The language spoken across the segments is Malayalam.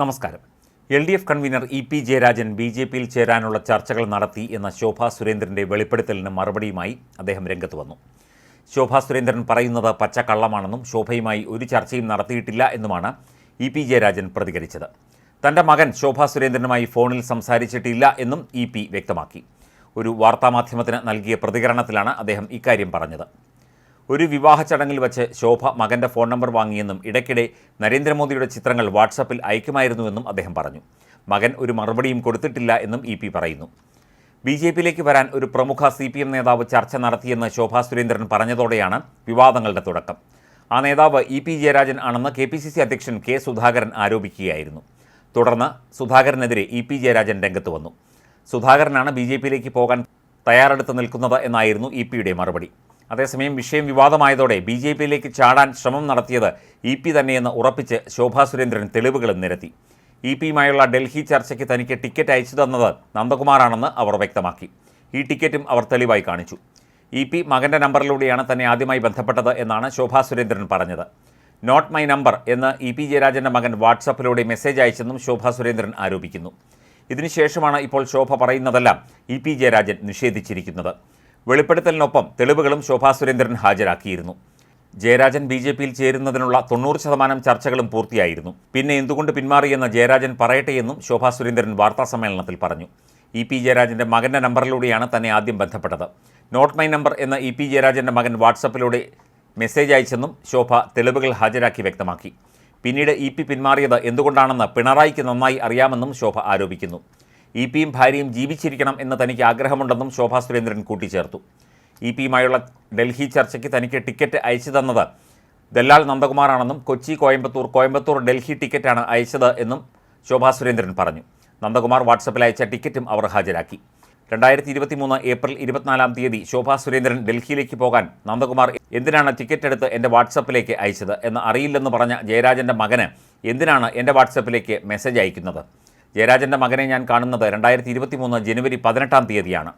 നമസ്കാരം. L D F convenor E P Jayarajan B J പിയിൽ ചേരാനുള്ള ചർച്ചകൾ നടത്തി എന്ന ശോഭാ സുരേന്ദ്രന്റെ വെളിപ്പെടുത്തലിന് മറുപടിയുമായി അദ്ദേഹം രംഗത്ത് വന്നു. ശോഭാ സുരേന്ദ്രൻ പറയുന്നത് പച്ചക്കള്ളമാണെന്നും ശോഭയുമായി ഒരു ചർച്ചയും നടത്തിയിട്ടില്ല എന്നുമാണ് ഇ പി ജയരാജൻ പ്രതികരിച്ചത്. തന്റെ മകൻ ശോഭാ സുരേന്ദ്രനുമായി ഫോണിൽ സംസാരിച്ചിട്ടില്ല എന്നും ഇ പി വ്യക്തമാക്കി. ഒരു വാർത്താമാധ്യമത്തിന് നൽകിയ പ്രതികരണത്തിലാണ് അദ്ദേഹം ഇക്കാര്യം പറഞ്ഞത്. ഒരു വിവാഹ ചടങ്ങിൽ വച്ച് ശോഭ മകന്റെ ഫോൺ നമ്പർ വാങ്ങിയെന്നും ഇടയ്ക്കിടെ നരേന്ദ്രമോദിയുടെ ചിത്രങ്ങൾ വാട്സാപ്പിൽ അയക്കുമായിരുന്നുവെന്നും അദ്ദേഹം പറഞ്ഞു. മകൻ ഒരു മറുപടിയും കൊടുത്തിട്ടില്ല എന്നും ഇ പറയുന്നു. ബി ജെ പിയിലേക്ക് വരാൻ ഒരു പ്രമുഖ സി പി എം നേതാവ് ചർച്ച നടത്തിയെന്ന് ശോഭാ സുരേന്ദ്രൻ പറഞ്ഞതോടെയാണ് വിവാദങ്ങളുടെ തുടക്കം. ആ നേതാവ് ഇ പി ജയരാജൻ ആണെന്ന് കെ പി സി സി അധ്യക്ഷൻ കെ സുധാകരൻ ആരോപിക്കുകയായിരുന്നു. തുടർന്ന് സുധാകരനെതിരെ ഇ പി ജയരാജൻ രംഗത്ത് വന്നു. സുധാകരനാണ് ബി ജെ പിയിലേക്ക് പോകാൻ തയ്യാറെടുത്ത് നിൽക്കുന്നത് എന്നായിരുന്നു ഇ പിയുടെ മറുപടി. അതേസമയം വിഷയം വിവാദമായതോടെ ബി ജെ പിയിലേക്ക് ചാടാൻ ശ്രമം നടത്തിയത് ഇ പി തന്നെയെന്ന് ഉറപ്പിച്ച് ശോഭാ സുരേന്ദ്രൻ തെളിവുകളും നിരത്തി. ഇ പിയുമായുള്ള ഡൽഹി ചർച്ചയ്ക്ക് തനിക്ക് ടിക്കറ്റ് അയച്ചു തന്നത് നന്ദകുമാറാണെന്ന് അവർ വ്യക്തമാക്കി. ഈ ടിക്കറ്റും അവർ തെളിവായി കാണിച്ചു. ഇ പി മകന്റെ നമ്പറിലൂടെയാണ് തന്നെ ആദ്യമായി ബന്ധപ്പെട്ടത് എന്നാണ് ശോഭാ സുരേന്ദ്രൻ പറഞ്ഞത്. നോട്ട് മൈ നമ്പർ എന്ന് ഇ പി ജയരാജന്റെ മകൻ വാട്സപ്പിലൂടെ മെസ്സേജ് അയച്ചെന്നും ശോഭാ സുരേന്ദ്രൻ ആരോപിക്കുന്നു. ഇതിനുശേഷമാണ് ഇപ്പോൾ ശോഭ പറയുന്നതെല്ലാം ഇ പി ജയരാജൻ നിഷേധിച്ചിരിക്കുന്നത്. വെളിപ്പെടുത്തലിനൊപ്പം തെളിവുകളും ശോഭാ സുരേന്ദ്രൻ ഹാജരാക്കിയിരുന്നു. ജയരാജൻ ബി ജെ പിയിൽ ചേരുന്നതിനുള്ള തൊണ്ണൂറ് ശതമാനം ചർച്ചകളും പൂർത്തിയായിരുന്നു. പിന്നെ എന്തുകൊണ്ട് പിന്മാറിയെന്ന് ജയരാജൻ പറയട്ടെയെന്നും ശോഭാ സുരേന്ദ്രൻ വാർത്താസമ്മേളനത്തിൽ പറഞ്ഞു. ഇ പി ജയരാജന്റെ മകന്റെ നമ്പറിലൂടെയാണ് തന്നെ ആദ്യം ബന്ധപ്പെട്ടത്. നോട്ട് മൈ നമ്പർ എന്ന ഇ പി ജയരാജന്റെ മകൻ വാട്സപ്പിലൂടെ മെസ്സേജ് അയച്ചെന്നും ശോഭ തെളിവുകൾ ഹാജരാക്കി വ്യക്തമാക്കി. പിന്നീട് ഇ പി പിന്മാറിയത് എന്തുകൊണ്ടാണെന്ന് പിണറായിക്ക് നന്നായി അറിയാമെന്നും ശോഭ ആരോപിക്കുന്നു. ഇ പിയും ഭാര്യയും ജീവിച്ചിരിക്കണം എന്ന് തനിക്ക് ആഗ്രഹമുണ്ടെന്നും ശോഭാ സുരേന്ദ്രൻ കൂട്ടിച്ചേർത്തു. ഇ പിയുമായുള്ള ഡൽഹി ചർച്ചയ്ക്ക് തനിക്ക് ടിക്കറ്റ് അയച്ചു തന്നത് ദല്ലാൽ നന്ദകുമാറാണെന്നും കൊച്ചി കോയമ്പത്തൂർ കോയമ്പത്തൂർ ഡൽഹി ടിക്കറ്റാണ് അയച്ചത് എന്നും ശോഭാ സുരേന്ദ്രൻ പറഞ്ഞു. നന്ദകുമാർ വാട്സപ്പിൽ അയച്ച ടിക്കറ്റും അവർ ഹാജരാക്കി. രണ്ടായിരത്തി ഇരുപത്തി മൂന്ന് ഏപ്രിൽ ഇരുപത്തിനാലാം തീയതി ശോഭാ സുരേന്ദ്രൻ ഡൽഹിയിലേക്ക് പോകാൻ നന്ദകുമാർ എന്തിനാണ് ടിക്കറ്റ് എടുത്ത് എന്റെ വാട്സപ്പിലേക്ക് അയച്ചത് എന്ന് അറിയില്ലെന്ന് പറഞ്ഞ ജയരാജന്റെ മകന് എന്തിനാണ് എന്റെ വാട്സപ്പിലേക്ക് മെസ്സേജ് അയക്കുന്നത്? ജയരാജന്റെ മകനെ ഞാൻ കാണുന്നത് രണ്ടായിരത്തി ഇരുപത്തി മൂന്ന് ജനുവരി പതിനെട്ടാം തീയതിയാണ്.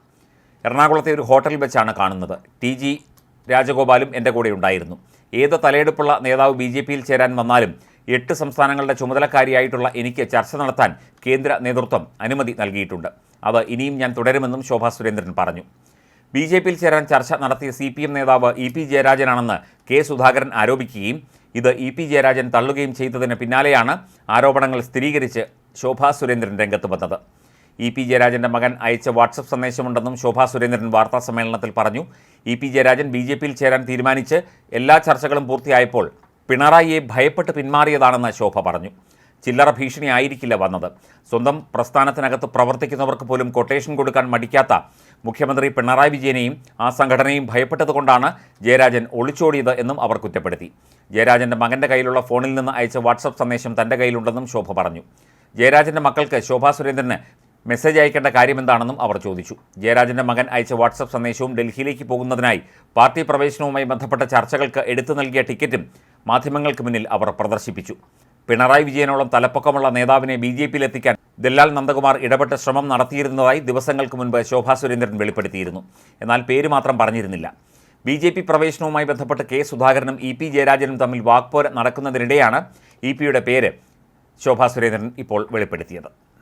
എറണാകുളത്തെ ഒരു ഹോട്ടലിൽ വെച്ചാണ് കാണുന്നത്. ടി ജി രാജഗോപാലും എന്റെ കൂടെ ഉണ്ടായിരുന്നു. ഏത് തലയെടുപ്പുള്ള നേതാവ് ബി ജെ പിയിൽ ചേരാൻ വന്നാലും എട്ട് സംസ്ഥാനങ്ങളുടെ ചുമതലക്കാരിയായിട്ടുള്ള എനിക്ക് ചർച്ച നടത്താൻ കേന്ദ്ര നേതൃത്വം അനുമതി നൽകിയിട്ടുണ്ട്. അത് ഇനിയും ഞാൻ തുടരുമെന്നും ശോഭാ സുരേന്ദ്രൻ പറഞ്ഞു. ബി ജെ പിയിൽ ചേരാൻ ചർച്ച നടത്തിയ സി പി എം നേതാവ് ഇ പി ജയരാജനാണെന്ന് കെ സുധാകരൻ ആരോപിക്കുകയും ഇത് ഇ പി ജയരാജൻ തള്ളുകയും ചെയ്തതിന് പിന്നാലെയാണ് ആരോപണങ്ങൾ സ്ഥിരീകരിച്ച് ശോഭാ സുരേന്ദ്രൻ രംഗത്ത് വന്നത്. ഇ പി ജയരാജന്റെ മകൻ അയച്ച വാട്സപ്പ് സന്ദേശമുണ്ടെന്നും ശോഭാ സുരേന്ദ്രൻ വാർത്താ സമ്മേളനത്തിൽ പറഞ്ഞു. E P Jayarajan B J പിയിൽ ചേരാൻ തീരുമാനിച്ച് എല്ലാ ചർച്ചകളും പൂർത്തിയായപ്പോൾ പിണറായിയെ ഭയപ്പെട്ട് പിന്മാറിയതാണെന്ന് ശോഭ പറഞ്ഞു. ചില്ലറ ഭീഷണി ആയിരിക്കില്ല വന്നത്. സ്വന്തം പ്രസ്ഥാനത്തിനകത്ത് പ്രവർത്തിക്കുന്നവർക്ക് പോലും കൊട്ടേഷൻ കൊടുക്കാൻ മടിക്കാത്ത മുഖ്യമന്ത്രി പിണറായി വിജയനെയും ആ സംഘടനയും ഭയപ്പെട്ടതുകൊണ്ടാണ് ജയരാജൻ ഒളിച്ചോടിയത് എന്നും അവർ കുറ്റപ്പെടുത്തി. ജയരാജന്റെ മകന്റെ കയ്യിലുള്ള ഫോണിൽ നിന്ന് അയച്ച വാട്സപ്പ് സന്ദേശം തന്റെ കയ്യിലുണ്ടെന്നും ശോഭ പറഞ്ഞു. ജയരാജന്റെ മക്കൾക്ക് ശോഭാ സുരേന്ദ്രന് മെസ്സേജ് അയക്കേണ്ട കാര്യമെന്താണെന്നും അവർ ചോദിച്ചു. ജയരാജന്റെ മകൻ അയച്ച വാട്സപ്പ് സന്ദേശവും ഡൽഹിയിലേക്ക് പോകുന്നതിനായി പാർട്ടി പ്രവേശനവുമായി ബന്ധപ്പെട്ട ചർച്ചകൾക്ക് എടുത്തു നൽകിയ ടിക്കറ്റും മാധ്യമങ്ങൾക്ക് മുന്നിൽ അവർ പ്രദർശിപ്പിച്ചു. പിണറായി വിജയനോളം തലപ്പൊക്കമുള്ള നേതാവിനെ ബി ജെ പിയിലെത്തിക്കാൻ ദല്ലാൽ നന്ദകുമാർ ഇടപെട്ട ശ്രമം നടത്തിയിരുന്നതായി ദിവസങ്ങൾക്ക് മുൻപ് ശോഭാ സുരേന്ദ്രൻ വെളിപ്പെടുത്തിയിരുന്നു. എന്നാൽ പേര് മാത്രം പറഞ്ഞിരുന്നില്ല. ബി ജെ പി പ്രവേശനവുമായി ബന്ധപ്പെട്ട് കെ സുധാകരനും ഇ പി ജയരാജനും തമ്മിൽ വാക്പോര നടക്കുന്നതിനിടെയാണ് ഇ പിയുടെ പേര് ശോഭാ സുരേന്ദ്രൻ ഇപ്പോൾ വെളിപ്പെടുത്തിയത്